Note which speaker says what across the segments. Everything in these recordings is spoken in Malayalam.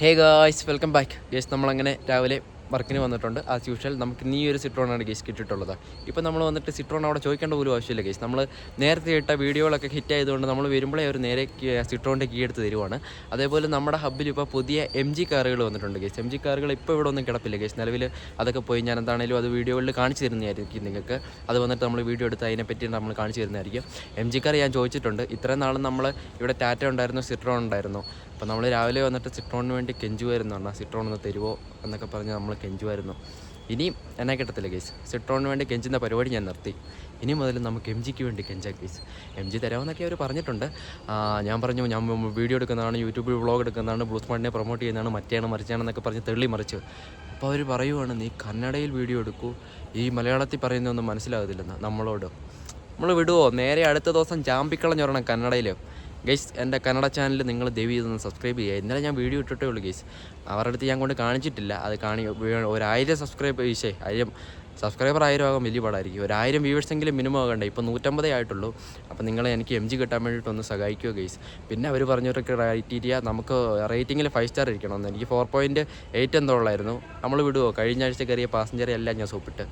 Speaker 1: Hey guys welcome back guys നമ്മളങ്ങനെ രാവിലെ വർക്കിന് വന്നിട്ടുണ്ട്. ആസ് യൂഷ്വൽ നമുക്ക് ഇനി ഒരു സിട്രോണാണ് ഗേസ് കിട്ടിയിട്ടുള്ളത്. ഇപ്പോൾ നമ്മൾ വന്നിട്ട് സിട്രോൺ അവിടെ ചോദിക്കേണ്ട പോലും ആവശ്യമില്ല ഗേസ് നമ്മൾ നേരത്തെ ഇട്ട വീഡിയോകളൊക്കെ ഹിറ്റ് ആയതുകൊണ്ട് നമ്മൾ വരുമ്പോഴേ അവർ നേരെ സിട്രോണിന്റെ കീ എടുത്ത് തരുവാണ്. അതേപോലെ നമ്മുടെ ഹബ്ബിൽ ഇപ്പോൾ പുതിയ എം ജി കാറുകൾ വന്നിട്ടുണ്ട് ഗേസ് എം ജി കാറുകൾ ഇപ്പോൾ ഇവിടെ ഒന്നും കിടപ്പില്ല ഗേസ് നിലവിൽ അതൊക്കെ പോയി ഞാൻ എന്താണെങ്കിലും അത് വീഡിയോകളിൽ കാണിച്ചു തരുന്നതായിരിക്കും നിങ്ങൾക്ക്. അത് വന്നിട്ട് നമ്മൾ വീഡിയോ എടുത്ത് അതിനെപ്പറ്റി നമ്മൾ കാണിച്ചു തരുന്നതായിരിക്കും. എം ജി കാർ ഞാൻ ചോദിച്ചിട്ടുണ്ട്. ഇത്രയും നാളും നമ്മൾ ഇവിടെ ടാറ്റ ഉണ്ടായിരുന്നു? സിട്രോൺ ഉണ്ടായിരുന്നു? അപ്പോൾ നമ്മൾ രാവിലെ വന്നിട്ട് സിട്രോണിന് വേണ്ടി കെഞ്ചുമായിരുന്നു അണ്ണാ. സിട്രോൺ ഒന്ന് തരുമോ എന്നൊക്കെ പറഞ്ഞ് നമ്മൾ കെഞ്ചുമായിരുന്നു ഇനിയും എന്നെ കിട്ടത്തില്ല കേസ് സിട്രോണിന് വേണ്ടി കെഞ്ചുന്ന പരിപാടി ഞാൻ നിർത്തി. ഇനി മുതൽ നമുക്ക് എം ജിക്ക് വേണ്ടി കെഞ്ചാം കേസ് എം ജി തരാമെന്നൊക്കെ അവർ പറഞ്ഞിട്ടുണ്ട്. ഞാൻ പറഞ്ഞു ഞാൻ വീഡിയോ എടുക്കുന്നതാണ് യൂട്യൂബിൽ വ്ളോഗ് എടുക്കുന്നതാണ് ബ്ലൂത്ത് പാണ്ടിനെ പ്രൊമോട്ട് ചെയ്യുന്നതാണ് മറ്റേയാണ് മറിച്ചാണെന്നൊക്കെ പറഞ്ഞ് തെള്ളി മറിച്ച്. അപ്പോൾ അവർ പറയുവാണ് നീ കന്നഡയിൽ വീഡിയോ എടുക്കൂ. ഈ മലയാളത്തിൽ പറയുന്നതൊന്നും മനസ്സിലാകത്തില്ലെന്ന് നമ്മളോട്. നമ്മൾ വിടുവോ? നേരെ അടുത്ത ദിവസം ചാമ്പിക്കളഞ്ഞൊരെണ്ണം കന്നഡയിൽ ഗൈസ് എന്റെ കന്നഡ ചാനൽ നിങ്ങൾ ദയവ് ചെയ്തൊന്ന് സബ്സ്ക്രൈബ് ചെയ്യുക. ഇന്നലെ ഞാൻ വീഡിയോ ഇട്ടിട്ടേ ഉള്ളൂ ഗൈസ്. അവരുടെ അടുത്ത് ഞാൻ കൊണ്ട് കാണിച്ചിട്ടില്ല. അത് കാണി ഒരായിരം സബ്സ്ക്രൈബ് ചെയ്യേ ആയിരം സബ്സ്ക്രൈബർ ആയിരം ആകാൻ വലിയ പാടായിരിക്കും. ഒരായിരം വ്യൂവേഴ്സെങ്കിലും മിനിമം ആകണ്ടേ? ഇപ്പോൾ നൂറ്റമ്പതേ ആയിട്ടുള്ളൂ. അപ്പോൾ നിങ്ങൾ എനിക്ക് എം ജി കിട്ടാൻ വേണ്ടിയിട്ടൊന്ന് സഹായിക്കുക ഗൈസ്? പിന്നെ അവർ പറഞ്ഞവരൊക്കെ ക്രൈറ്റീരിയ നമുക്ക് റേറ്റിംഗിൽ ഫൈവ് സ്റ്റാർ ഇരിക്കണമെന്ന്. എനിക്ക് ഫോർ പോയിന്റ് എയ്റ്റ് എന്തോ ഉള്ളായിരുന്നു. നമ്മൾ വിടുവോ? കഴിഞ്ഞ ആഴ്ച കയറിയ പാസഞ്ചറെ എല്ലാം ഞാൻ സോപ്പിട്ട്.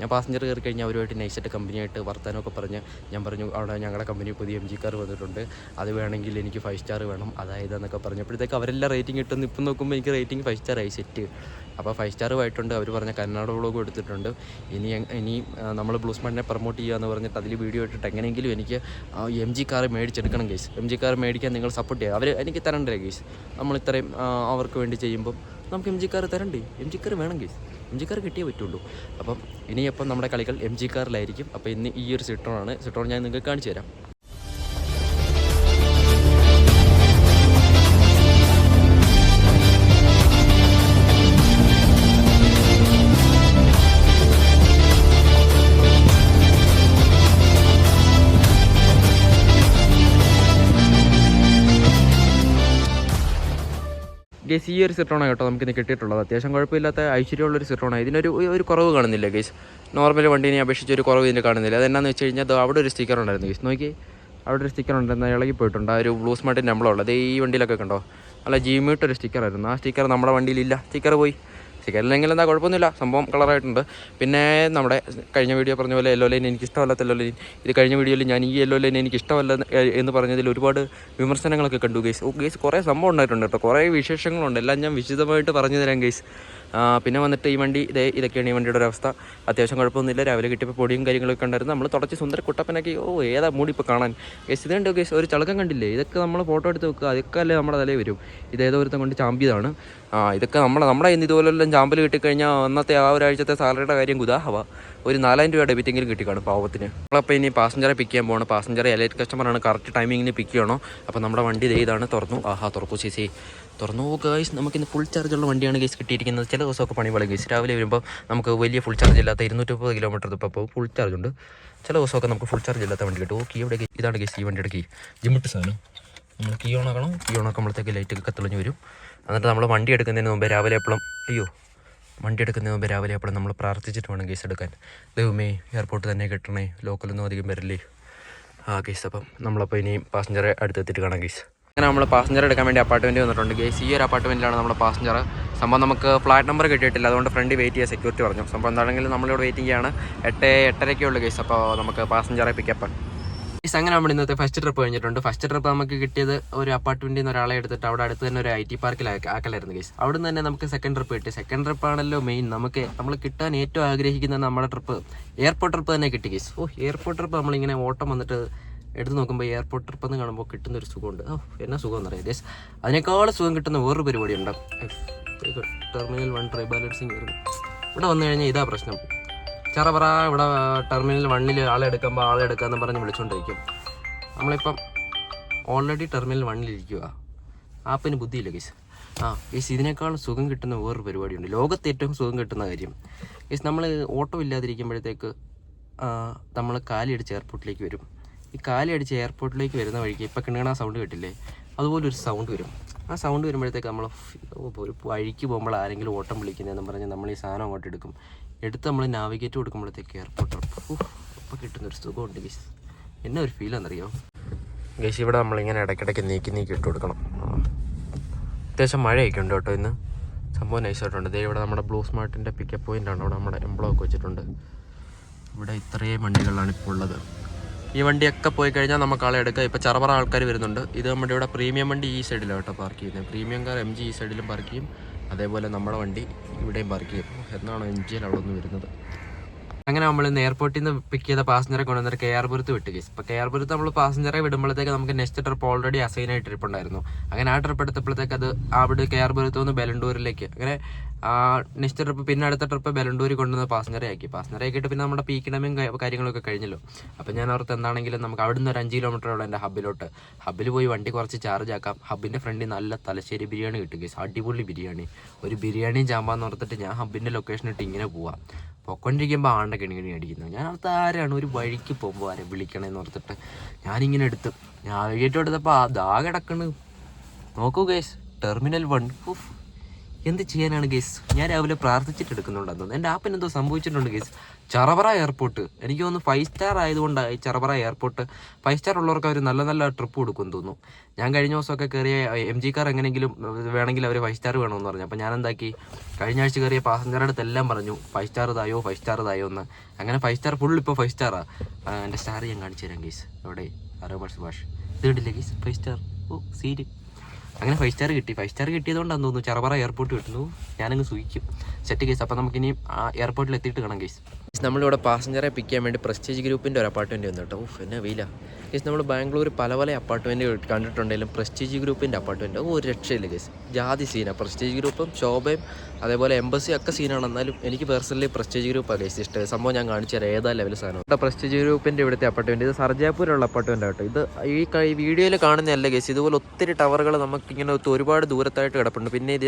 Speaker 1: ഞാൻ പാസഞ്ചർ കയറി കഴിഞ്ഞാൽ അവരുമായിട്ട് നൈസായിട്ട് കമ്പനിയായിട്ട് വർത്താനമൊക്കെ പറഞ്ഞ് ഞാൻ പറഞ്ഞു അവിടെ ഞങ്ങളുടെ കമ്പനി പുതിയ എം ജി കാർ വന്നിട്ടുണ്ട്. അത് വേണമെങ്കിൽ എനിക്ക് ഫൈവ് സ്റ്റാർ വേണം. അതായത് എന്നൊക്കെ പറഞ്ഞപ്പോഴത്തേക്ക് അവരെല്ലാം റേറ്റിംഗ് ഇട്ടെന്ന് ഇപ്പം നോക്കുമ്പോൾ എനിക്ക് റേറ്റിംഗ് ഫൈവ് സ്റ്റാർ ആയി സെറ്റ് അപ്പോൾ ഫൈവ് സ്റ്റാർ ആയിട്ടുണ്ട്. അവർ പറഞ്ഞ കന്നഡ വ്ളോഗും എടുത്തിട്ടുണ്ട്. ഇനി ഇനി നമ്മൾ ബ്ലൂസ് മണ്ണിനെ പ്രൊമോട്ട് ചെയ്യുക എന്ന് പറഞ്ഞിട്ട് അതിൽ വീഡിയോ ഇട്ടിട്ട് എങ്ങനെയെങ്കിലും എനിക്ക് എം ജി കാർ മേടിച്ചെടുക്കണം കേസ് എം ജി കാർ മേടിക്കാൻ നിങ്ങൾ സപ്പോർട്ട് ചെയ്യുക അവർ എനിക്ക് തരണ്ടേ കേസ് നമ്മൾ ഇത്രയും അവർക്ക് വേണ്ടി ചെയ്യുമ്പം നമുക്ക് എം ജി കാർ തരണ്ടേ? എം ജി കാർ വേണം കേസ് എം കാർ കിട്ടിയേ പറ്റുള്ളൂ. അപ്പം ഇനിയപ്പം നമ്മുടെ കളികൾ എം ജി കാറിലായിരിക്കും. അപ്പോൾ ഇന്ന് ഈ ഒരു സിട്രോണാണ് സിട്രോൺ ഞാൻ നിങ്ങൾക്ക് കാണിച്ചു തരാം ഗേസ് ഈ ഒരു സിട്രോണാണ് കേട്ടോ നമുക്കിന്ന് കിട്ടിയിട്ടുള്ളത്. അത്യാവശ്യം കുഴപ്പമില്ലാത്ത ഐശ്വര്യമുള്ളൊരു സിട്രോണാണ് ഇതിനൊരു ഒരു കുറവ് കാണുന്നില്ല ഗേസ്? നോർമൽ വണ്ടീനെ അപേക്ഷിച്ച് ഒരു കുറവ് ഇതിന് കാണുന്നില്ല. അതെന്നാന്ന് വെച്ച് കഴിഞ്ഞാൽ അവിടെ ഒരു സ്റ്റിക്കർ ഉണ്ടായിരുന്നു ഗേസ്. നോക്കി അവിടെ ഒരു സ്റ്റിക്കർ ഉണ്ടായിരുന്നു ഇളകി പോയിട്ടുണ്ട്. ആ ഒരു ബ്ലൂ സ്മാർട്ടിന്റെ നമ്മളുള്ളത് ഈ വണ്ടിയിലൊക്കെ കണ്ടോ? അല്ല ജിമിട്ടൊരു ആയിരുന്നു. ആ സ്റ്റിക്കർ നമ്മുടെ വണ്ടിയിലില്ല. സ്റ്റിക്കർ പോയി. സ്റ്റിക്കറില്ലെങ്കിൽ എന്താ കുഴപ്പമൊന്നുമില്ല. സംഭവം കളറായിട്ടുണ്ട്. പിന്നെ നമ്മുടെ കഴിഞ്ഞ വീഡിയോ പറഞ്ഞ പോലെ യെല്ലോ ലൈൻ എനിക്ക് ഇഷ്ടമല്ലാത്ത യെല്ലോ ലൈൻ ഇത് കഴിഞ്ഞ വീഡിയോയിൽ ഞാൻ ഈ യെല്ലോ ലൈൻ എനിക്ക് ഇഷ്ടമല്ല എന്ന് പറഞ്ഞതിൽ ഒരുപാട് വിമർശനങ്ങളൊക്കെ കണ്ടു ഗേസ് ഓ ഗേസ് കുറേ സംഭവം ഉണ്ടായിട്ടുണ്ട് കേട്ടോ. കുറേ വിശേഷങ്ങളുണ്ട്. എല്ലാം ഞാൻ വിശദമായിട്ട് പറഞ്ഞു തരാം ഗേസ് പിന്നെ വന്നിട്ട് ഈ വണ്ടി ഇതേ ഇതൊക്കെയാണ് ഈ വണ്ടിയുടെ ഒരു അവസ്ഥ അത്യാവശ്യം കുഴപ്പമൊന്നുമില്ല. രാവിലെ കിട്ടിയപ്പോൾ പൊടിയും കാര്യങ്ങളൊക്കെ ഉണ്ടായിരുന്നു. നമ്മൾ തുടച്ച് സുന്ദര കുട്ടപ്പനൊക്കെ ഓ ഏതാ മൂടി ഇപ്പോൾ കാണാൻ. ഗേസ് ഇതുണ്ട് ഗസ് ഒരു ചളക്കം കണ്ടില്ലേ? ഇതൊക്കെ നമ്മൾ ഫോട്ടോ എടുത്ത് വെക്കുക. അതൊക്കെ അല്ലേ നമ്മുടെ തലയിൽ വരും. ഇതേതോ ഒരുത്തം കൊണ്ട് ചാമ്പിയതാണ്. ആ ഇതൊക്കെ നമ്മളെ നമ്മുടെ ഇന്ന് ഇതുപോലെല്ലാം ചാമ്പൽ കിട്ടിക്കഴിഞ്ഞാൽ അന്നത്തെ ആ ഒരാഴ്ചത്തെ സാലറിയുടെ കാര്യം കുതാഹവ ഒരു നാലായിരം രൂപ ഡെബിറ്റെങ്കിലും കിട്ടിക്കാണ് പാവത്തിന്. നമ്മളപ്പോൾ ഇനി പാസഞ്ചറെ പിക്ക് ചെയ്യാൻ പോകണം പാസഞ്ചറെ എലൈറ്റ് കസ്റ്റമറാണ് കറക്റ്റ് ടൈമിങ്ങിന് പിക്ക് ചെയ്യണോ? അപ്പോൾ നമ്മുടെ വണ്ടി ഇതാണ് തുറന്നു. ആഹാ തുറക്കൂ ചേച്ചി. തുറന്നു ഗൈസ് നമുക്കിന്ന് ഫുൾ ചാർജുള്ള വണ്ടിയാണ് ഗൈസ് കിട്ടിയിരിക്കുന്നത്. ചില ദിവസമൊക്കെ പണി പോലെ ഗൈസ് രാവിലെ വരുമ്പോൾ നമുക്ക് വലിയ ഫുൾ ചാർജ് ഇല്ലാത്ത ഇരുന്നൂറ്റി മുപ്പത് കിലോമീറ്റർ ഇപ്പോൾ ഫുൾ ചാർജ് ഉണ്ട്. ചില ദിവസമൊക്കെ നമുക്ക് ഫുൾ ചാർജ് ഇല്ലാത്ത വണ്ടി കിട്ടും കീ ഇവിടെ ഇതാണ് ഗൈസ് ഈ വണ്ടിയുടെ കീ ജിമ്മിട്ട് സാധനം. നമ്മൾ കീ ഓണാക്കണം കീ ഓണാക്കുമ്പോഴത്തേക്ക് ലൈറ്റ് ഒക്കെ തെളിഞ്ഞ് വരും. എന്നിട്ട് നമ്മൾ വണ്ടി എടുക്കുന്നതിന് മുമ്പ് രാവിലെ എപ്പോഴും അയ്യോ വണ്ടി എടുക്കുന്നതിന് മുമ്പ് രാവിലെ എപ്പോഴും നമ്മൾ പ്രാർത്ഥിച്ചിട്ട് വേണം കേസ് എടുക്കാൻ. ദൈവമേ എയർപോർട്ട് തന്നെ കിട്ടണേ. ലോക്കലൊന്നും അധികം വരില്ലേ? ആ കേസ് അപ്പം നമ്മളപ്പോൾ ഇനി പാസഞ്ചറെ അടുത്തെത്തിയിട്ട് കാണാം കേസ് അങ്ങനെ നമ്മൾ പാസഞ്ചർ എടുക്കാൻ വേണ്ടി അപ്പാർട്ട്മെന്റ് വന്നിട്ടുണ്ട്. ഗേസ് ഈ ഒരു അപ്പാർട്ട്മെന്റിലാണ് നമ്മുടെ പാസഞ്ചർ സംഭവം നമുക്ക് ഫ്ലാറ്റ് നമ്പർ കിട്ടിയിട്ടില്ല. അതുകൊണ്ട് ഫ്രണ്ട് വെയിറ്റ് ചെയ്യാൻ സെക്യൂരിറ്റി പറഞ്ഞു. സംഭവം എന്താണെങ്കിലും നമ്മളിവിടെ വെയിറ്റ് ചെയ്യാണ്. എട്ട് എട്ടരയ്ക്കേ ഉള്ളൂ ഗേസ് അപ്പോൾ നമുക്ക് പാസഞ്ചറെ പിക്കപ്പ് ഗേസ് അങ്ങനെ നമ്മൾ ഇന്നത്തെ ഫസ്റ്റ് ട്രിപ്പ് കഴിഞ്ഞിട്ടുണ്ട്. ഫസ്റ്റ് ട്രിപ്പ് നമുക്ക് കിട്ടിയത് ഒരു അപ്പാർട്ട്മെന്റിൽ നിന്ന് ഒരാളെ എടുത്തിട്ട് അവിടെ അടുത്ത് തന്നെ ഒരു ഐ ടി പാർക്കിൽ ആക്കലായിരുന്നു ഗേസ് അവിടെ നിന്ന് തന്നെ നമുക്ക് സെക്കൻഡ് ട്രിപ്പ് കിട്ടി. സെക്കൻഡ് ട്രിപ്പ് ആണല്ലോ മെയിൻ നമുക്ക് നമ്മൾ കിട്ടാൻ ഏറ്റവും ആഗ്രഹിക്കുന്ന നമ്മുടെ ട്രിപ്പ് എയർപോർട്ട് ട്രിപ്പ് തന്നെ കിട്ടി ഗേസ് ഓ എയർപോർട്ട് ട്രിപ്പ് നമ്മളിങ്ങനെ ഓട്ടം വന്നിട്ട് എടുത്ത് നോക്കുമ്പോൾ എയർപോർട്ട് ട്രിപ്പ് എന്ന് കാണുമ്പോൾ കിട്ടുന്ന ഒരു സുഖമുണ്ട്. ഓ എന്നാ സുഖം എന്നറിയാം ഗൈസ് അതിനേക്കാൾ സുഖം കിട്ടുന്ന വേറൊരു പരിപാടി ഉണ്ടാവും ടെർമിനൽ വൺ ട്രൈ ബാലൻസിങ് ഇവിടെ വന്നു കഴിഞ്ഞാൽ ഇതാ പ്രശ്നം. ചെറപറ ഇവിടെ ടെർമിനൽ വണ്ണിൽ ആളെ എടുക്കുമ്പോൾ ആളെ എടുക്കാന്ന് പറഞ്ഞ് വിളിച്ചുകൊണ്ടിരിക്കും നമ്മളിപ്പം ഓൾറെഡി ടെർമിനൽ വണ്ണിലിരിക്കുക ആപ്പിന് ബുദ്ധിയില്ല കേസ് ആ കേസ് ഇതിനേക്കാൾ സുഖം കിട്ടുന്ന വേറൊരു പരിപാടിയുണ്ട് ലോകത്ത് ഏറ്റവും സുഖം കിട്ടുന്ന കാര്യം കേസ് നമ്മൾ ഓട്ടോ ഇല്ലാതിരിക്കുമ്പോഴത്തേക്ക് നമ്മൾ കാലിയടിച്ച് എയർപോർട്ടിലേക്ക് വരും. ഈ കാലടിച്ച് എയർപോർട്ടിലേക്ക് വരുന്ന വഴിക്ക് ഇപ്പം കിണുകണ സൗണ്ട് കേട്ടില്ലേ? അതുപോലെ ഒരു സൗണ്ട് വരും. ആ സൗണ്ട് വരുമ്പോഴത്തേക്ക് നമ്മൾ ഒരു വഴിക്ക് പോകുമ്പോൾ ആരെങ്കിലും ഓട്ടം വിളിക്കുന്നതെന്ന് പറഞ്ഞ് നമ്മൾ ഈ സാധനം അങ്ങോട്ട് എടുക്കും. എടുത്ത് നമ്മൾ നാവിഗേറ്റ് കൊടുക്കുമ്പോഴത്തേക്ക് എയർപോർട്ട് അപ്പോൾ കിട്ടുന്നൊരു സുഖമുണ്ട് ഗീസ് എന്നെ ഒരു ഫീൽ എന്നറിയോ ഗൈസ് ഇവിടെ നമ്മളിങ്ങനെ ഇടയ്ക്കിടയ്ക്ക് നീക്കി നീക്കി ഇട്ട് കൊടുക്കണം. അത്യാവശ്യം മഴയൊക്കെ ഉണ്ട് കേട്ടോ ഇന്ന്. സംഭവം നൈസായിട്ടുണ്ട് ദേ ഇവിടെ നമ്മുടെ ബ്ലൂ സ്മാർട്ടിന്റെ പിക്കപ്പ് പോയിന്റ് ആണ്. അവിടെ നമ്മുടെ എംബ്ലോ ഒക്കെ വെച്ചിട്ടുണ്ട്. ഇവിടെ ഇത്രയും വണ്ടികളാണ് ഇപ്പോൾ ഉള്ളത്. ഈ വണ്ടിയൊക്കെ പോയി കഴിഞ്ഞാൽ നമുക്ക് ആളെ എടുക്കാം. ഇപ്പോൾ ചറവറ ആൾക്കാർ വരുന്നുണ്ട്. ഇത് നമ്മുടെ ഇവിടെ പ്രീമിയം വണ്ടി ഈ സൈഡിലാണ് കേട്ടോ പാർക്ക് ചെയ്യുന്നത്. പ്രീമിയം കാർ എം ജി ഈ സൈഡിലും പാർക്ക് ചെയ്യും. അതേപോലെ നമ്മുടെ വണ്ടി ഇവിടെയും പാർക്ക് ചെയ്യും. എന്നാണ് എം ജിയിൽ അവിടെ നിന്ന് വരുന്നത്. അങ്ങനെ നമ്മൾ ഇന്ന് എയർപോർട്ടിൽ നിന്ന് പിക്ക് ചെയ്ത പാസഞ്ചറെ കൊണ്ടുവന്നിട്ട് കെ ആർപുരത്ത് വിട്ട് കേസ് ഇപ്പോൾ കെ ആർപുരത്ത് നമ്മൾ പാസഞ്ചറെ വിടുമ്പോഴത്തേക്ക് നമുക്ക് next trip already assign trip ഉണ്ടായിരുന്നു. അങ്ങനെ ആ ട്രിപ്പ് എടുത്തപ്പോഴത്തേക്ക് അത് അവിടെ കെ ആർപുരത്ത് നിന്ന് ബെലണ്ടൂരിലേക്ക് അങ്ങനെ നെക്സ്റ്റ് ട്രിപ്പ് പിന്നെ അടുത്ത ട്രിപ്പ് ബലണ്ടൂരി കൊണ്ടുവന്ന് പാസഞ്ചറെ ആക്കി പാസഞ്ചറെ ആക്കിയിട്ട് പിന്നെ നമ്മുടെ പീക്കിടമയും കാര്യങ്ങളൊക്കെ കഴിഞ്ഞല്ലോ. അപ്പോൾ ഞാൻ ഓർത്ത് എന്താണെങ്കിലും നമുക്ക് അവിടുന്ന് ഒരു അഞ്ച് കിലോമീറ്റർ ഉള്ള എന്റെ ഹബ്ബിലോട്ട് ഹബ്ബിൽ പോയി വണ്ടി കുറച്ച് ചാർജ് ആക്കാം. ഹബ്ബിന്റെ ഫ്രണ്ടിൽ നല്ല തലശ്ശേരി ബിരിയാണി കിട്ടും കേസ് അടിപൊളി ബിരിയാണി. ഒരു ബിരിയാണിയും ചാമ്പാന്ന് ഓർത്തിട്ട് ഞാൻ ഹബ്ബിന്റെ ലൊക്കേഷൻ ഇട്ട് ഇങ്ങനെ പോവാം. പൊക്കൊണ്ടിരിക്കുമ്പോൾ ആണ്ട കിണി കിണി അടിക്കുന്നത് ഞാൻ ഓർത്ത് ആരാണ് ഒരു വഴിക്ക് പോകുമ്പോൾ ആരെ വിളിക്കണേന്ന് ഓർത്തിട്ട് ഞാനിങ്ങനെ എടുത്ത്. നാവിഗേറ്റ് എടുത്തപ്പോൾ ആ ദാ കിടക്കണ്. നോക്കൂ കേസ് ടെർമിനൽ വൺ എന്ത് ചെയ്യാനാണ് ഗേസ്? ഞാൻ രാവിലെ പ്രാർത്ഥിച്ചിട്ട് എടുക്കുന്നുണ്ടെന്ന് തോന്നുന്നു. എന്റെ ആപ്പിന് എന്തോ സംഭവിച്ചിട്ടുണ്ട് ഗേസ്. ചറവറ എയർപോർട്ട്. എനിക്ക് തോന്നുന്നു ഫൈവ് സ്റ്റാർ ആയതുകൊണ്ടാണ് ഈ ചറവറ എയർപോർട്ട് ഫൈവ് സ്റ്റാർ ഉള്ളവർക്ക് അവർ നല്ല നല്ല ട്രിപ്പ് കൊടുക്കും തോന്നുന്നു. ഞാൻ കഴിഞ്ഞ ദിവസമൊക്കെ കയറിയ എം ജി കാർ എങ്ങനെയെങ്കിലും വേണമെങ്കിൽ അവർ ഫൈവ് സ്റ്റാർ വേണമെന്ന് പറഞ്ഞു. അപ്പോൾ ഞാൻ എന്താക്കി കഴിഞ്ഞ ആഴ്ച കയറിയ പാസഞ്ചറുടെ അടുത്ത് എല്ലാം പറഞ്ഞു ഫൈവ് സ്റ്റാർ ഇതായോ? ഫൈവ് സ്റ്റാർ ഇതായോ? എന്ന്. അങ്ങനെ ഫൈവ് സ്റ്റാർ ഫുൾ ഇപ്പോൾ ഫൈവ് സ്റ്റാറാണ് എന്റെ സ്റ്റാർ ഞാൻ കാണിച്ചു തരാം ഗേസ്. അവിടെ അറോ ഭാഷ ഭാഷ ഇത് ഫൈവ് സ്റ്റാർ ഓ സീര് അങ്ങനെ ഫൈവ് സ്റ്റാർ കിട്ടി. ഫൈവ് സ്റ്റാർ കിട്ടിയതുകൊണ്ടാന്ന് തോന്നുന്നു. ചെറുപറ എയർപോർട്ട് കിട്ടുന്നു ഞാനങ്ങ് സൂഹിക്കും സെറ്റ് കേസ് അപ്പോൾ നമുക്ക് ഇനി എയർപോർട്ടിൽ എത്തിയിട്ട് കാണാം കേസ് നമ്മളിവിടെ പാസഞ്ചറെ പിക്ക് ചെയ്യാൻ വേണ്ടി പ്രസ്റ്റേജ് ഗ്രൂപ്പിന്റെ ഒരു അപ്പാർട്ട്മെന്റ് വന്നു കേട്ടോ. ഓഫ് എന്നെ വീല. കേസ് നമ്മൾ ബാംഗ്ലൂർ പല പല അപ്പാർട്ട്മെന്റ് കണ്ടിട്ടുണ്ടെങ്കിലും പ്രസ്റ്റേജ് ഗ്രൂപ്പിന്റെ അപ്പാർട്ട്മെന്റ് ഒരു രക്ഷയില്ല കേസ് ജാതി സീനാണ് പ്രസ്റ്റേജ് ഗ്രൂപ്പും ശോഭയും അതേപോലെ എംബസി ഒക്കെ സീനാണ് എന്നാലും എനിക്ക് പേഴ്സണലി പ്രസ്റ്റേജ് ഗ്രൂപ്പാണ് കേസ് ഇഷ്ടം. സംഭവം ഞാൻ കാണിച്ചു തരാം. ഏതാ ലെവൽ സാധനം? ഇവിടെ പ്രസ്റ്റേജ് ഗ്രൂപ്പിന്റെ ഇവിടുത്തെ അപ്പാർട്ട്മെന്റ് ഇത് സർജാപൂരുള്ള അപ്പാർട്ട്മെന്റ് കേട്ടോ. ഇത് ഈ വീഡിയോയിൽ കാണുന്നതല്ല കേസ് ഇതുപോലെ ഒത്തിരി ടവറുകൾ നമുക്കിങ്ങനെ ഇങ്ങനെ ഒരുപാട് ദൂരത്തായിട്ട് കിടപ്പുണ്ട്. പിന്നെ ഇത്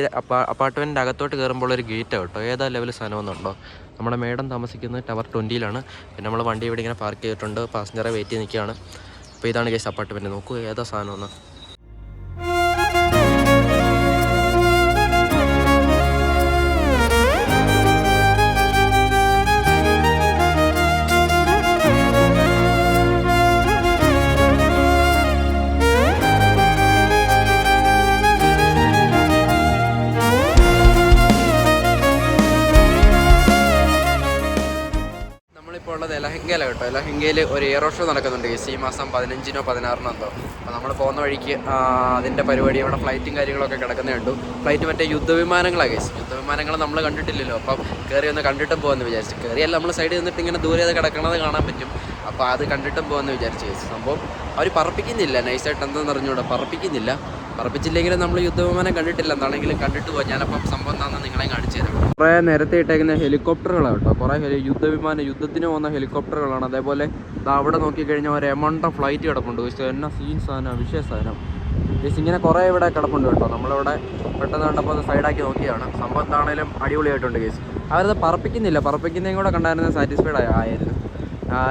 Speaker 1: അപ്പാർട്ട്മെന്റിന്റെ അകത്തോട്ട് കയറുമ്പോൾ ഒരു ഗേറ്റ് കേട്ടോ. ഏതാ ലെവൽ സാധനമെന്നുണ്ടോ? നമ്മുടെ മേഡം താമസിക്കുന്നത് ടവർ ട്വന്റിയിലാണ് പിന്നെ നമ്മൾ വണ്ടി ഇവിടെ ഇങ്ങനെ പാർക്ക് ചെയ്തിട്ടുണ്ട്. പാസഞ്ചറെ വെയിറ്റ് ചെയ്ത് നിൽക്കുകയാണ്. അപ്പോൾ ഇതാണ് കേസ് അപ്പാർട്ട്മെന്റ് നോക്കൂ ഏതാ സാധനം ലഹങ്കയിൽ ഒരു എയറോ ഷോ നടക്കുന്നുണ്ട്. ഈ മാസം പതിനഞ്ചിനോ പതിനാറിനോ എന്തോ. അപ്പോൾ നമ്മൾ പോകുന്ന വഴിക്ക് അതിന്റെ പരിപാടി അവിടെ ഫ്ലൈറ്റും കാര്യങ്ങളൊക്കെ കിടക്കുന്നേ ഉണ്ടു ഫ്ലൈറ്റ് മറ്റേ യുദ്ധവിമാനങ്ങളാണ് കേസ് യുദ്ധവിമാനങ്ങൾ നമ്മൾ കണ്ടിട്ടില്ലല്ലോ. അപ്പം കയറി ഒന്ന് കണ്ടിട്ടും പോകുമെന്ന് വിചാരിച്ചു. കയറിയല്ല നമ്മൾ സൈഡിൽ നിന്നിട്ട് ഇങ്ങനെ ദൂരെ അത് കിടക്കണത് കാണാൻ പറ്റും. അപ്പോൾ അത് കണ്ടിട്ടും പോകുമെന്ന് വിചാരിച്ചു കേസ് സംഭവം അവർ പറപ്പിക്കുന്നില്ല. നൈസായിട്ട് എന്താണെന്ന് അറിഞ്ഞുകൂടെ? പറപ്പിക്കുന്നില്ല. പറപ്പിച്ചില്ലെങ്കിലും നമ്മൾ യുദ്ധവിമാനം കണ്ടിട്ടില്ല. എന്താണെങ്കിലും കണ്ടിട്ട് പോകാം ഞാനപ്പം സംഭവം എന്താണെന്ന് നിങ്ങളെ കാണിച്ചു തരാം. കുറേ നേരത്തെ ഇട്ടേക്കുന്ന ഹെലികോപ്റ്ററുകളാണ് കേട്ടോ. കുറേ ഹെലി യുദ്ധവിമാനം യുദ്ധത്തിന് പോകുന്ന ഹെലികോപ്റ്ററുകളാണ്. അതേപോലെ അവിടെ നോക്കിക്കഴിഞ്ഞാൽ ഒരു എമൗണ്ട് ഓഫ് ഫ്ലൈറ്റ് കിടപ്പുണ്ട്. പക്ഷേ എന്നാ സീൻ സാധനം വിഷയ സാധനം. ജസ്റ്റ് ഇങ്ങനെ കുറേ ഇവിടെ കിടപ്പുണ്ട് കേട്ടോ. നമ്മളിവിടെ പെട്ടെന്ന് കണ്ടപ്പോൾ അത് സൈഡാക്കി നോക്കിയാണ് സംഭവം എന്താണേലും അടിപൊളിയായിട്ടുണ്ട് കേസ് അവരത് പറപ്പിക്കുന്നില്ല. പറപ്പിക്കുന്നതും കൂടെ കണ്ടായിരുന്നു സാറ്റിസ്ഫൈഡ് ആയിരുന്നു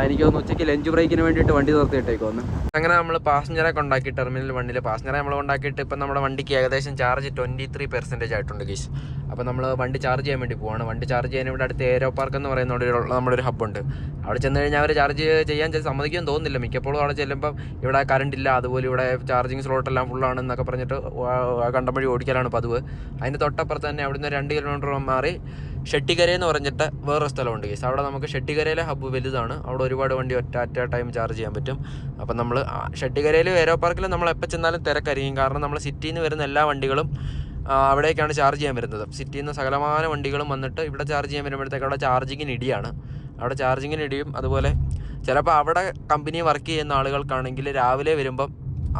Speaker 1: എനിക്ക് തോന്നുന്നു ഉച്ചയ്ക്ക് ലഞ്ച് ബ്രേക്കിന് വേണ്ടിയിട്ട് വണ്ടി നിർത്തിയിട്ടേക്കൊന്ന് അങ്ങനെ നമ്മൾ പാസഞ്ചറെ കൊണ്ടാക്കി ടെർമിനൽ വണ്ടിയിൽ. പാസഞ്ചറെ നമ്മൾ കൊണ്ടാക്കിയിട്ട് ഇപ്പം നമ്മുടെ വണ്ടിക്ക് ഏകദേശം ചാർജ് ട്വന്റി ത്രീ പെർസെന്റേജ് ആയിട്ടുണ്ട് ഗീസ് അപ്പോൾ നമ്മൾ വണ്ടി ചാർജ് ചെയ്യാൻ വേണ്ടി പോവാണ്. വണ്ടി ചാർജ് ചെയ്യാൻ ഇവിടെ അടുത്ത് ഏരോ പാർക്ക് എന്ന് പറയുന്ന നമ്മുടെ ഒരു ഹബ്ബുണ്ട് അവിടെ ചെന്ന് കഴിഞ്ഞാൽ അവർ ചാർജ് ചെയ്യാൻ സമ്മതിക്കാൻ തോന്നുന്നില്ല. മിക്കപ്പോഴും അവിടെ ചെല്ലുമ്പോൾ ഇവിടെ കറണ്ട് ഇല്ല. അതുപോലെ ഇവിടെ ചാർജിങ് സ്ലോട്ട് എല്ലാം ഫുള്ളാണ് എന്നൊക്കെ പറഞ്ഞിട്ട് കണ്ടമ്പഴി കണ്ടം വഴി ഓടിക്കലാണ് പതിവ്. അതിന്റെ തൊട്ടപ്പുറത്ത് തന്നെ അവിടുന്ന് രണ്ട് കിലോമീറ്റർ മാറി ഷെട്ടിക്കര എന്ന് പറഞ്ഞിട്ട് വേറൊരു സ്ഥലമുണ്ട് കേസ് അവിടെ നമുക്ക് ഷെട്ടിക്കരയിലെ ഹബ്ബ് വലുതാണ്. അവിടെ ഒരുപാട് വണ്ടി ഒറ്റ അറ്റ ടൈം ചാർജ് ചെയ്യാൻ പറ്റും. അപ്പം നമ്മൾ ഷെട്ടിക്കരയിൽ ഏരോ പാർക്കിൽ നമ്മൾ എപ്പോൾ ചെന്നാലും തിരക്കായിരിക്കും. കാരണം നമ്മൾ സിറ്റിയിൽ നിന്ന് വരുന്ന എല്ലാ വണ്ടികളും അവിടേക്കാണ് ചാർജ് ചെയ്യാൻ വരുന്നത്. സിറ്റിയിൽ നിന്ന് സകലമാന വണ്ടികളും വന്നിട്ട് ഇവിടെ ചാർജ് ചെയ്യാൻ വരുമ്പോഴത്തേക്ക് അവിടെ ചാർജിങ്ങിന് ഇടിയാണ്. അവിടെ ചാർജിങ്ങിന് ഇടിയും. അതുപോലെ ചിലപ്പോൾ അവിടെ കമ്പനി വർക്ക് ചെയ്യുന്ന ആളുകൾക്കാണെങ്കിൽ രാവിലെ വരുമ്പം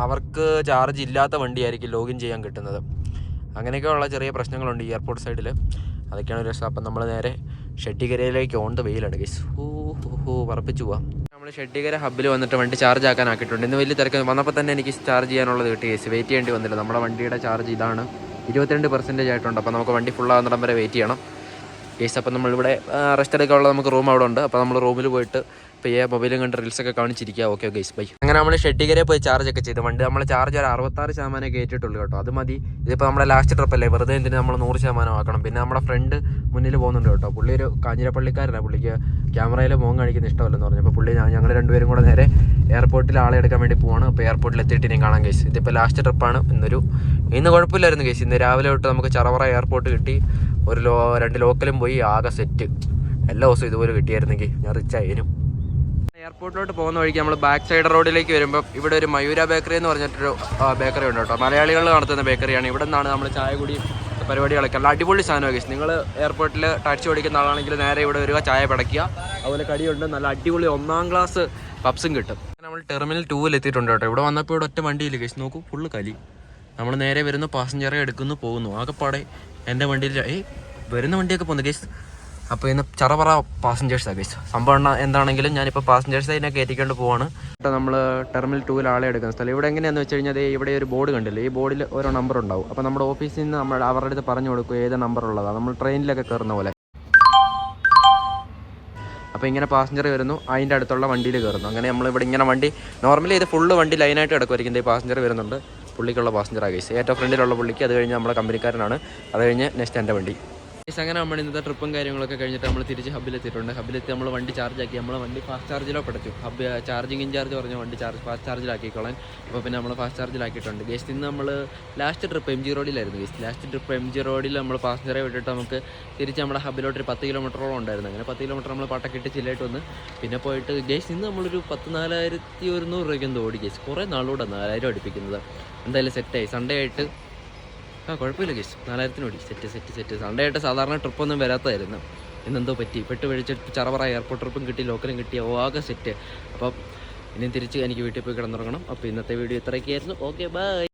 Speaker 1: അവർക്ക് ചാർജ് ഇല്ലാത്ത വണ്ടിയായിരിക്കും ലോഗിൻ ചെയ്യാൻ കിട്ടുന്നത്. അങ്ങനെയൊക്കെയുള്ള ചെറിയ പ്രശ്നങ്ങളുണ്ട് എയർപോർട്ട് സൈഡിൽ അതൊക്കെയാണ് ഒരു രസം. അപ്പം നമ്മൾ നേരെ ഷെട്ടിക്കരയിലേക്ക് ഓൺ ദ വെയിലാണ് ഗൈസ് ഹൂ ഹോ പറപ്പിച്ചു പോവാം. നമ്മൾ ഷെട്ടിക്കര ഹബ്ബിൽ വന്നിട്ട് വണ്ടി ചാർജ് ആക്കാനാക്കിയിട്ടുണ്ട്. ഇന്ന് വലിയ തിരക്ക് വന്നപ്പോൾ തന്നെ എനിക്ക് ചാർജ് ചെയ്യാനുള്ളത് കിട്ടി ഗൈസ് വെയിറ്റ് ചെയ്യേണ്ടി വന്നില്ല. നമ്മുടെ വണ്ടിയുടെ ചാർജ് ഇതാണ്. ഇരുപത്തിരണ്ട് പെർസെന്റേജ് ആയിട്ടുണ്ട്. അപ്പോൾ നമുക്ക് വണ്ടി ഫുൾ ആകുന്നിടം വരെ വെയിറ്റ് ചെയ്യണം. കേസ് അപ്പം നമ്മളിവിടെ റെസ്റ്റ് എടുക്കാനുള്ള നമുക്ക് റൂം അവിടെ ഉണ്ട്. അപ്പോൾ നമ്മൾ റൂമിൽ പോയിട്ട് ഈ മൊബൈലും കണ്ട് റീൽസൊക്കെ കാണിച്ചിരിക്കുക ഓക്കെ ഗൈസ് ബൈ അങ്ങനെ നമ്മൾ ഷെഡിഗരെ പോയി ചാർജ് ഒക്കെ ചെയ്ത്. വണ്ടി നമ്മൾ ചാർജ് ഒരു അറുപത്താറ് ശതമാനം കയറ്റിയിട്ടുള്ളൂ കേട്ടോ. അത് മതി. ഇതിപ്പോൾ നമ്മുടെ ലാസ്റ്റ് ട്രിപ്പ് അല്ലേ? വെറുതെ എന്തിന് നമ്മൾ നൂറ് ശതമാനം ആക്കണം? പിന്നെ നമ്മുടെ ഫ്രണ്ട് മുന്നിൽ പോകുന്നുണ്ട് കേട്ടോ. പുള്ളി ഒരു കാഞ്ഞിരപ്പള്ളിക്കാരനാണ് പുള്ളിക്ക് ക്യാമറയിൽ മോൻ കാണിക്കുന്ന ഇഷ്ടമല്ലെന്ന് പറഞ്ഞു. അപ്പോൾ പുള്ളി ഞങ്ങൾ രണ്ടുപേരും കൂടെ നേരെ എയർപോർട്ടിൽ ആളെ എടുക്കാൻ വേണ്ടി പോവാണ്. അപ്പോൾ എയർപോർട്ടിൽ എത്തിയിട്ട് ഇനി കാണാം കേസ് ഇതിപ്പോൾ ലാസ്റ്റ് ട്രിപ്പാണ് ഇന്നൊരു ഇന്ന് കുഴപ്പമില്ലായിരുന്നു കേസ് ഇന്ന് രാവിലെ തൊട്ട് നമുക്ക് ചറവറ എയർപോർട്ട് കിട്ടി. ഒരു ലോ രണ്ട് ലോക്കലും പോയി ആകെ സെറ്റ് എല്ലാ ദിവസവും ഇതുപോലെ കിട്ടിയായിരുന്നെങ്കിൽ ഞാൻ റിച്ച് ആയിരുന്നു എയർപോർട്ടിലോട്ട് പോകുന്ന വഴിക്ക് നമ്മൾ ബാക്ക് സൈഡ് റോഡിലേക്ക് വരുമ്പോൾ ഇവിടെ ഒരു മയൂര ബേക്കറി എന്ന് പറഞ്ഞിട്ടൊരു ബേക്കറി ഉണ്ട് കേട്ടോ. മലയാളികൾ നടത്തുന്ന ബേക്കറിയാണ് ഇവിടെ നിന്നാണ് നമ്മൾ ചായ കൂടി പരിപാടികളൊക്കെ നല്ല അടിപൊളി സാധനമാണ് നിങ്ങൾ എയർപോർട്ടിൽ ടാക്സി ഓടിക്കുന്ന ആളാണെങ്കിൽ നേരെ ഇവിടെ വരിക ചായ പടയ്ക്കുക. അതുപോലെ കടിയുണ്ട്. നല്ല അടിപൊളി ഒന്നാം ക്ലാസ് പപ്സും കിട്ടും. നമ്മൾ ടെർമിനൽ ടൂവിൽ എത്തിയിട്ടുണ്ട് കേട്ടോ. ഇവിടെ വന്നപ്പോൾ ഇവിടെ ഒറ്റ വണ്ടിയില്ല കേസ് നോക്കൂ ഫുള്ള് കലി. നമ്മൾ നേരെ വരുന്നു പാസഞ്ചറെ എടുക്കുന്നു പോകുന്നു. ആകെപ്പാടെ എന്റെ വണ്ടിയിൽ ഏയ് വരുന്ന വണ്ടിയൊക്കെ പോകുന്നു ഗേസ് അപ്പോൾ ഇന്ന് ചറപറ പാസഞ്ചേഴ്സാണ് ഗേസ് സംഭവം എന്താണെങ്കിലും ഞാനിപ്പോൾ പാസഞ്ചേഴ്സ് അതിനെ കയറ്റിക്കൊണ്ട് പോവാണ്. ഇപ്പോൾ നമ്മൾ ടെർമിനൽ ടൂവിൽ ആളെ എടുക്കുന്ന സ്ഥലം. ഇവിടെ എങ്ങനെയാണെന്ന് വെച്ച് കഴിഞ്ഞാൽ ഇവിടെ ഒരു ബോർഡ് കണ്ടില്ലേ? ഈ ബോർഡിൽ ഓരോ നമ്പർ ഉണ്ടാവും. അപ്പോൾ നമ്മുടെ ഓഫീസിൽ നിന്ന് നമ്മൾ അവരുടെ അടുത്ത് പറഞ്ഞു കൊടുക്കും ഏത് നമ്പർ ഉള്ളതാണ് നമ്മൾ ട്രെയിനിലൊക്കെ കയറുന്ന പോലെ. അപ്പോൾ ഇങ്ങനെ പാസഞ്ചർ വരുന്നു. അതിന്റെ അടുത്തുള്ള വണ്ടിയിൽ കയറുന്നു അങ്ങനെ നമ്മൾ ഇവിടെ ഇങ്ങനെ വണ്ടി നോർമലി ഇത് ഫുള്ള് വണ്ടി ലൈനായിട്ട് കിടക്കുമായിരിക്കും ഈ പാസഞ്ചർ വരുന്നുണ്ട്. പുള്ളിക്കുള്ള പാസഞ്ചർ ആകേസ് ഏറ്റവും ഫ്രണ്ടിലുള്ള പുള്ളിക്ക് അത് കഴിഞ്ഞ് നമ്മുടെ കമ്പനിക്കാരനാണ്. അത് കഴിഞ്ഞ് നെക്സ്റ്റ് എന്റെ വണ്ടി. അങ്ങനെ നമ്മൾ ഇന്നത്തെ ട്രിപ്പും കാര്യങ്ങളൊക്കെ കഴിഞ്ഞിട്ട് നമ്മൾ തിരിച്ച് ഹബിലെത്തിയിട്ടുണ്ട് ഹബിലെത്തി നമ്മൾ വണ്ടി ചാർജ് ആക്കി. നമ്മൾ വണ്ടി ഫാസ്റ്റ് ചാർജിലോ പടച്ചു ഹബ് ചാർജിങ് ഇൻചാർജ് പറഞ്ഞു വണ്ടി ചാർജ് ഫാസ്റ്റ് ചാർജിലാക്കിക്കോളാൻ അപ്പോൾ പിന്നെ നമ്മൾ ഫാസ്റ്റ് ചാർജിലാക്കിയിട്ടുണ്ട് ഗേസ്റ്റ് ഇന്ന് നമ്മൾ last trip M G റോഡിലായിരുന്നു guys last trip M G റോഡിൽ നമ്മൾ പാസഞ്ചറെ വിട്ടിട്ട് നമുക്ക് തിരിച്ച് നമ്മുടെ ഹബിലോട്ട് ഒരു പത്ത് കിലോമീറ്ററോളം ഉണ്ടായിരുന്നു. അങ്ങനെ പത്ത് കിലോമീറ്റർ നമ്മൾ പട്ടക്കിട്ട് ചില്ലായിട്ട് വന്ന് പിന്നെ പോയിട്ട് ഗേസ് ഇന്ന് നമ്മളൊരു പത്ത് നാലായിരത്തി ഒരുന്നൂറ് രൂപയ്ക്ക് എന്തോ ഓടി ഗേസ് കുറേ നാളുകൂടെ നാലായിരം അടുപ്പിക്കുന്നത് എന്തായാലും സെറ്റായി സൺഡേ ആയിട്ട് ആ കുഴപ്പമില്ല കേസ് നാലായിരത്തിന് ഓടി. Set set set. സൺഡേ ആയിട്ട് സാധാരണ ട്രിപ്പൊന്നും വരാത്തതായിരുന്നു ഇന്നെന്തോ പറ്റി. പെട്ട് പിടിച്ച് ചറവറ എയർപോർട്ട് ട്രിപ്പും കിട്ടി ലോക്കലും കിട്ടി ആകെ സെറ്റ്. അപ്പം ഇനി തിരിച്ച് എനിക്ക് വീട്ടിൽ പോയി കിടന്നുറങ്ങണം. അപ്പോൾ ഇന്നത്തെ വീഡിയോ ഇത്രയൊക്കെയായിരുന്നു. Okay bye.